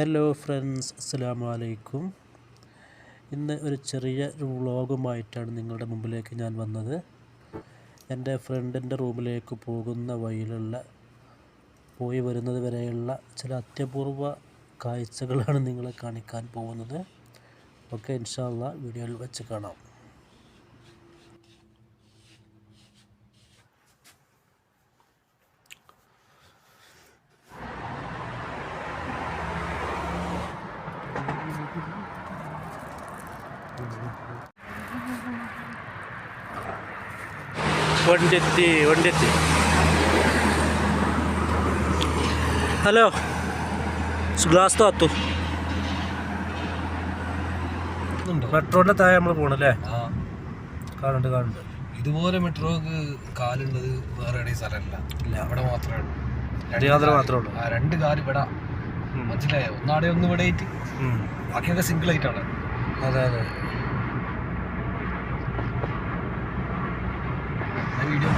Hello friends അസ്സലാമു അലൈക്കും ഇന്ന് ഒരു ചെറിയ വ്ളോഗുമായിട്ടാണ് നിങ്ങളുടെ മുമ്പിലേക്ക് ഞാൻ വന്നത്. എന്റെ ഫ്രണ്ടിന്റെ റൂമിലേക്ക് പോകുന്ന വഴിയിലുള്ള പോയി വരുന്നത് വരെയുള്ള ചില അത്യപൂർവ കാഴ്ചകളാണ് നിങ്ങളെ കാണിക്കാൻ പോകുന്നത്. ഓക്കെ ഇൻഷാല്ല വീഡിയോയിൽ വെച്ച് കാണാം. വണ്ടിയെത്തി വണ്ടിയെത്തി ഹലോ. ഗ്ലാസ് താത്തു. മെട്രോന്റെ താഴെ നമ്മൾ പോണല്ലേ? കാണുന്നുണ്ട് കാണുന്നുണ്ട്. ഇതുപോലെ മെട്രോക്ക് കാലുള്ളത് വേറെ എവിടെയും സ്ഥലമല്ല. ഇല്ല. അവിടെ മാത്രമേ മാത്രമേ ഉള്ളൂ. ആ രണ്ട് കാൽ ഇവിടെ. മനസ്സിലായോ? ഒന്നാടെ ഒന്ന് ഇവിടെ ആയിട്ട്. ബാക്കിയൊക്കെ സിംഗിൾ ആയിട്ടാണ്. അതെ അതെ. വീഡിയോ.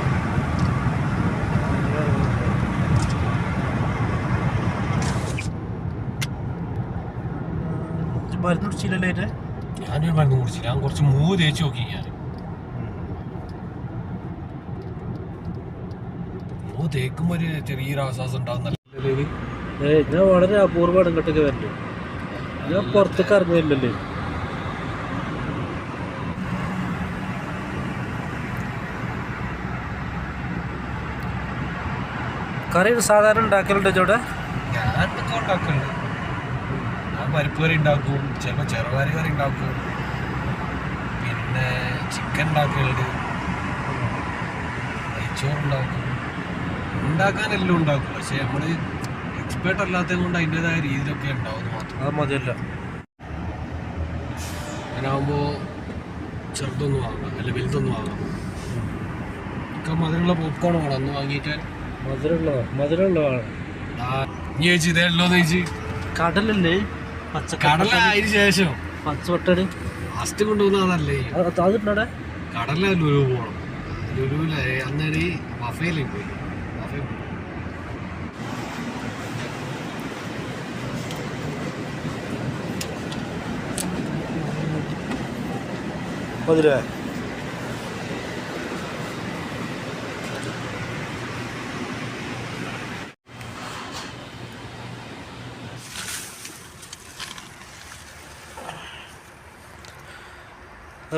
മരുന്ന് കുടിച്ചില്ലല്ലേ അതിന്റെ ഞാനൊരു മരുന്ന് കുടിച്ചില്ല. ഞാൻ കുറച്ച് മൂവ് തേച്ച് നോക്കി ഞാൻ മൂവ് തേക്കുമ്പോ ഒരു ചെറിയൊരു ആശ്വാസം ഞാൻ വളരെ അപൂർവമാണ് ഇങ്ങോട്ടൊക്കെ വരണ്ടേ ഞാൻ പുറത്തേക്ക് ഇറങ്ങില്ലല്ലേ കറി സാധാരണ ഉണ്ടാക്കലുണ്ട് ചോടെ ഞാൻ ഇതൊക്കെ ഉണ്ടാക്കുന്നുണ്ട് ഞാൻ പരിപ്പ് കറി ഉണ്ടാക്കും ചിലപ്പോൾ ചെറുപയർ കറി ഉണ്ടാക്കും. പിന്നെ ചിക്കൻ ഉണ്ടാക്കലുണ്ട്. നെയ്ച്ചോറുണ്ടാക്കും ഉണ്ടാക്കാനെല്ലാം ഉണ്ടാക്കും. പക്ഷെ നമ്മൾ എക്സ്പേർട്ട് അല്ലാത്തത് കൊണ്ട് അതിന്റെതായ രീതിയിലൊക്കെ ഉണ്ടാവും മാത്രം. അത് മതിയല്ല. അങ്ങനാകുമ്പോൾ ചെറുതൊന്നും വാങ്ങാം അല്ല വലുതൊന്നും വാങ്ങാം. മധുരമുള്ള പോപ്കോൺ വേണം. ഒന്ന് വാങ്ങിയിട്ട് മധുരമുള്ളതാണ്. ചേച്ചി ഇതേ ഉള്ളൂന്ന് ചേച്ചി? കടലല്ലേ? കടല പച്ചക്കടല അതിന് ശേഷം. പച്ചവട്ടടി ലാസ്റ്റ് കൊണ്ടുപോകുന്ന അതല്ലേ? അതുണ്ടടെ കടല ലുലു പോകണം ലുലുവിലെ അന്നേരം വഫയിലേക്ക് പോയി. വഫയിൽ പോയി. മധുര.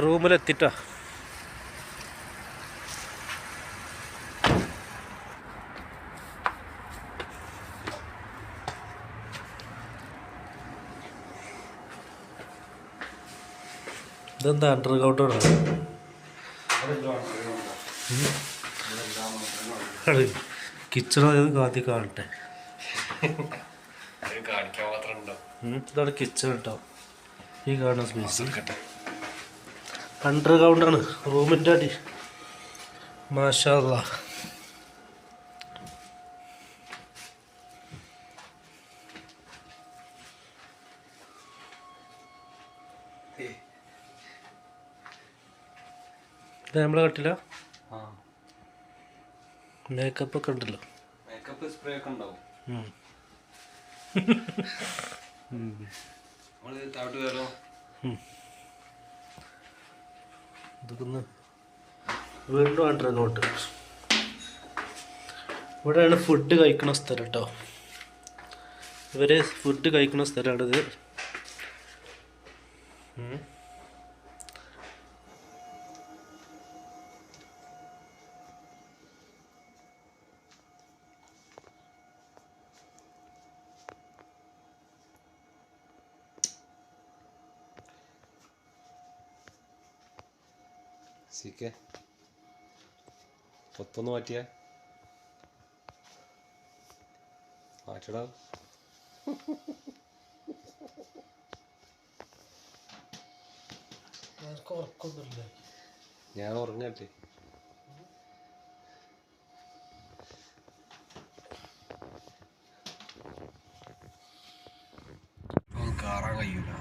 റൂമിലെത്തിട്ടാ. ഇതെന്താ അണ്ടർ കൗണ്ടറാണ് കിച്ചൺ ആദ്യം കാണട്ടെ. ഇതാണ് കിച്ചൺ ഉണ്ടാവും ഈ കാണുന്ന സ്പേസ് എടുക്കട്ടെ. അണ്ടർ ഗ്രൗണ്ടാണ് റൂമിന്റെ അടി മാഷാ. ഇത് നമ്മളെ കട്ടില്ല മേക്കപ്പ് ഒക്കെ ഉണ്ടല്ലോ. മേക്കപ്പ് സ്പ്രേ ഒക്കെ ഉണ്ടാവും. കയറോ ഇതൊക്കെ ഒന്ന് വീണ്ടും ആണ് ഗ്രൗണ്ട് ഇവിടെയാണ് ഫുഡ് കഴിക്കുന്ന സ്ഥലം കേട്ടോ. ഇവരെ ഫുഡ് കഴിക്കുന്ന സ്ഥലമാണിത്. സിക്കെ. പൊത്തൊന്ന് മാറ്റിയ. മാറ്റടാ. ഞാൻ ഉറങ്ങട്ടെ. കാറാൻ കഴിയൂല.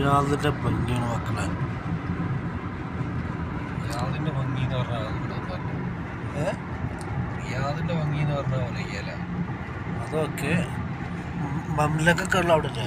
റിയാദിന്റെ ഭംഗിയാണ് മക്കളെ റിയാദിന്റെ ഭംഗി എന്ന് പറഞ്ഞാൽ റിയാദിന്റെ ഭംഗി എന്ന് പറഞ്ഞാൽ പോലെ അതൊക്കെ മംലക്കൊക്കെ ഉള്ള അവിടെ അല്ലേ